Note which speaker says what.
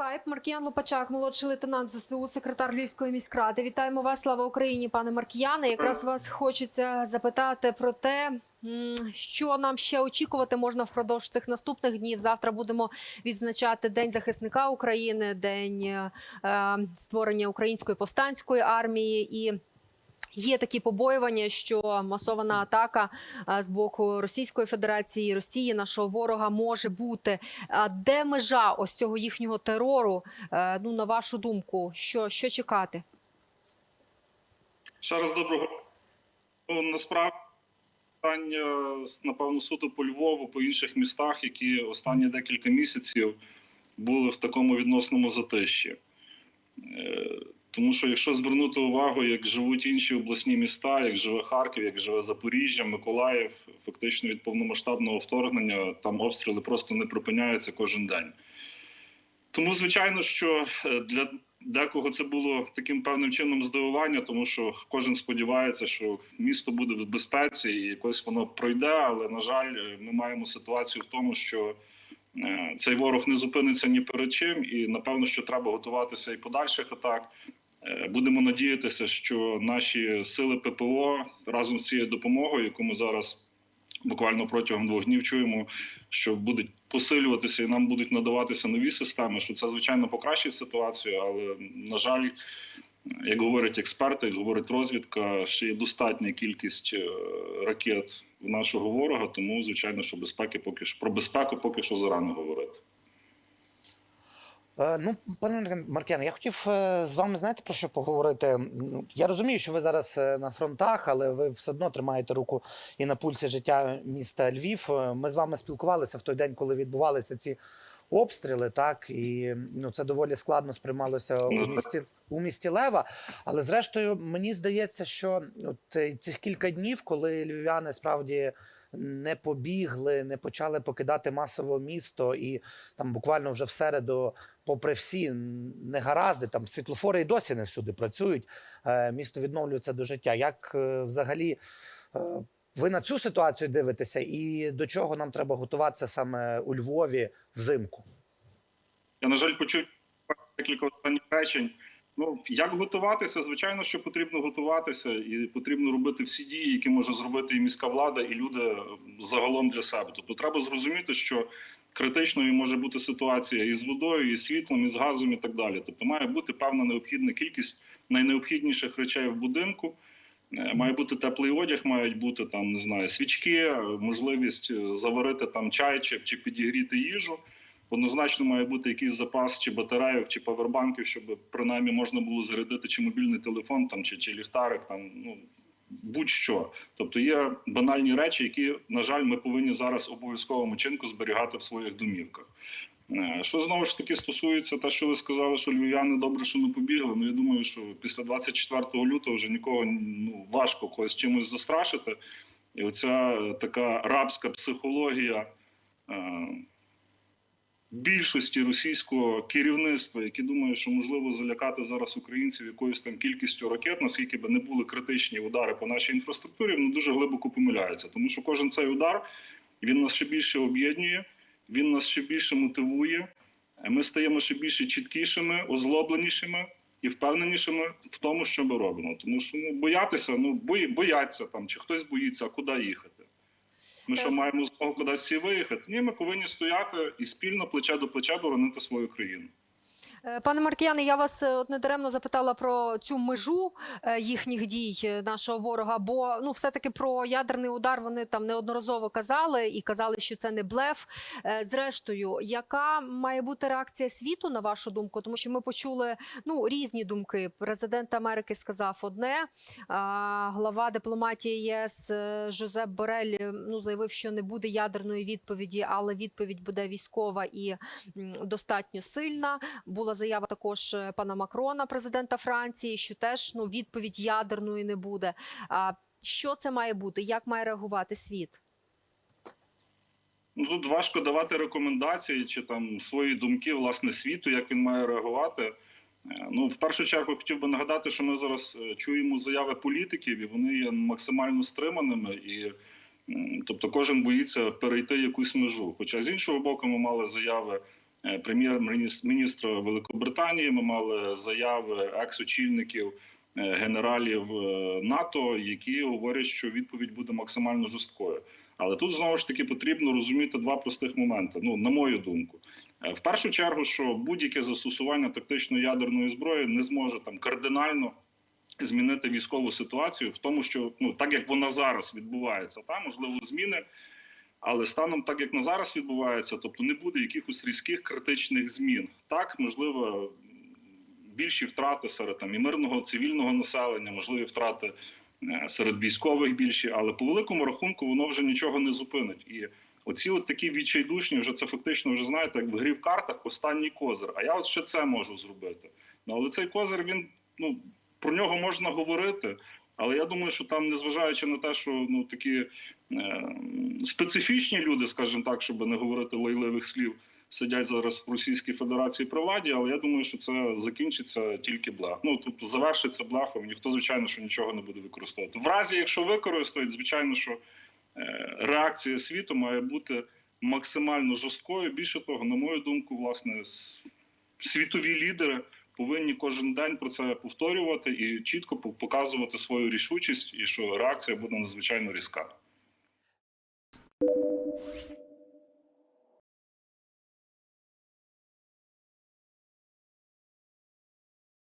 Speaker 1: Скайп Маркіян Лопачак, молодший лейтенант ЗСУ, секретар Львівської міськради. Вітаємо вас. Слава Україні, пане Маркіяне. Якраз вас хочеться запитати про те, що нам ще очікувати можна впродовж цих наступних днів. Завтра будемо відзначати День захисника України, день е, е, створення української повстанської армії і. Є такі побоювання, що масована атака з боку Російської Федерації, Росії, нашого ворога може бути. А де межа ось цього їхнього терору? Е, Ну на вашу думку, що, що чекати?
Speaker 2: Ще раз доброго. Ну, насправді питання напевно суто по Львову, по інших містах, які останні декілька місяців були в такому відносному затищі. Тому що якщо звернути увагу, як живуть інші обласні міста, як живе Харків, як живе Запоріжжя, Миколаїв, фактично від повномасштабного вторгнення там обстріли просто не припиняються кожен день. Тому, звичайно, що е, для декого це було таким певним чином здивування, тому що кожен сподівається, що місто буде в безпеці і якось воно пройде. Але на жаль, е, ми маємо ситуацію в тому, що е, цей ворог не зупиниться ні перед чим, і напевно, що треба готуватися і подальших атак. Е, Будемо надіятися, що наші сили ППО разом з цією допомогою, яку ми зараз буквально протягом двох днів чуємо, що будуть посилюватися і нам будуть надаватися нові системи. Що це звичайно покращить ситуацію, але на жаль, як говорять експерти, як говорить розвідка, ще є достатня кількість е, ракет в нашого ворога. Тому звичайно, що безпеки поки що про безпеку поки що зарано говорити.
Speaker 3: Е, Ну, пане Маркян, я хотів е, з вами знаєте про що поговорити. Я розумію, що ви зараз е, на фронтах, але ви все одно тримаєте руку і на пульсі життя міста Львів. Ми з вами спілкувалися в той день, коли відбувалися ці обстріли, так і ну це доволі складно сприймалося у
Speaker 2: Ну,
Speaker 3: місті у місті Лева. Але зрештою, мені здається, що от цих кілька днів, коли львів'яни справді не побігли, не почали покидати масово місто, і там буквально вже в середу, попри всі негаразди, там світлофори і досі не всюди працюють. е, Місто відновлюється до життя. Як е, взагалі е, ви на цю ситуацію дивитеся, і до чого нам треба готуватися саме у Львові взимку?
Speaker 2: Я, на жаль, почув декілька останніх речень. Ну, як готуватися? Звичайно, що потрібно готуватися, і потрібно робити всі дії, які може зробити і міська влада, і люди загалом для себе. Тобто, треба зрозуміти, що критичною може бути ситуація і з водою, і світлом, і з газом, і так далі. Тобто, має бути певна необхідна кількість найнеобхідніших речей в будинку. Е, Має бути теплий одяг, мають бути там, не знаю, свічки, е, можливість е, заварити там чай чи, чи підігріти їжу. Однозначно має бути якийсь запас чи батарейок, чи павербанків, щоб принаймні можна було зарядити чи мобільний телефон, там чи, чи ліхтарик, там ну будь-що. Тобто є банальні речі, які, на жаль, ми повинні зараз обов'язковому чинку зберігати в своїх домівках. Е, Що знову ж таки стосується те, що ви сказали, що львів'яни добре, що не побігли. Ну я думаю, що після 24 лютого вже нікого ну важко когось чимось застрашити. І оця е, така рабська психологія. Більшості російського керівництва, які думають, що можливо залякати зараз українців якоюсь там кількістю ракет, наскільки би не були критичні удари по нашій інфраструктурі, вони дуже глибоко помиляються, тому що кожен цей удар він нас ще більше об'єднує, він нас ще більше мотивує. Ми стаємо ще більше чіткішими, озлобленішими і впевненішими в тому, що ми робимо. Тому що ну боятися, ну бої, бояться там, чи хтось боїться, куди їхати. Ми що
Speaker 1: маємо
Speaker 2: маємо змогу кудись виїхати? Ні, ми повинні стояти і спільно плече до плеча боронити свою країну.
Speaker 1: Е, Пане Маркіяне, я вас е, от недаремно запитала про цю межу е, їхніх дій нашого ворога. Бо ну, все таки про ядерний удар вони там неодноразово казали і казали, що це не блеф. Зрештою, яка має бути реакція світу на вашу думку? Тому що ми почули ну різні думки. Президент Америки сказав одне. А глава дипломатії ЄС Жозеп Борель ну заявив, що не буде ядерної відповіді, але відповідь буде військова і достатньо сильна. Була заява також е, пана Макрона, президента Франції, що теж ну відповідь ядерної не буде. А що це має бути? Як має реагувати світ?
Speaker 2: Ну тут важко давати рекомендації чи там свої думки власне світу, як він має реагувати. Е, Ну, в першу чергу хотів би нагадати, що ми зараз е, чуємо заяви політиків, і вони є максимально стриманими, і тобто кожен боїться перейти якусь межу. Хоча з іншого боку, ми мали заяви прем'єр-міністра Великобританії. Ми мали заяви екс-очільників е, генералів е, НАТО, які говорять, що відповідь буде максимально жорсткою. Але тут знову ж таки потрібно розуміти два простих моменти. Ну, на мою думку, Е, в першу чергу, що будь-яке застосування тактичної ядерної зброї не зможе там кардинально змінити військову ситуацію в тому, що ну так як вона зараз відбувається, та можливо зміни. Але станом, так як на зараз відбувається, тобто не буде якихось різких критичних змін. Так, можливо, більші втрати серед там і мирного цивільного населення, можливі втрати е, серед військових більші, але по великому рахунку воно вже нічого не зупинить. І оці от такі відчайдушні, вже це фактично вже знаєте, як в грі в картах останній козир. А я от ще це можу зробити. Ну але цей козир він ну про нього можна говорити. Але я думаю, що там, незважаючи на те, що ну такі е, специфічні люди, скажімо так, щоб не говорити лайливих слів, сидять зараз в Російській Федерації при владі, але я думаю, що це закінчиться тільки блеф. Ну тобто завершиться блефом. Ніхто, звичайно, що нічого не буде використовувати. В разі, якщо використають, звичайно, що е, реакція світу має бути максимально жорсткою. Більше того, на мою думку, власне, світові лідери повинні кожен день про це повторювати і чітко показувати свою рішучість, і що реакція буде надзвичайно різка.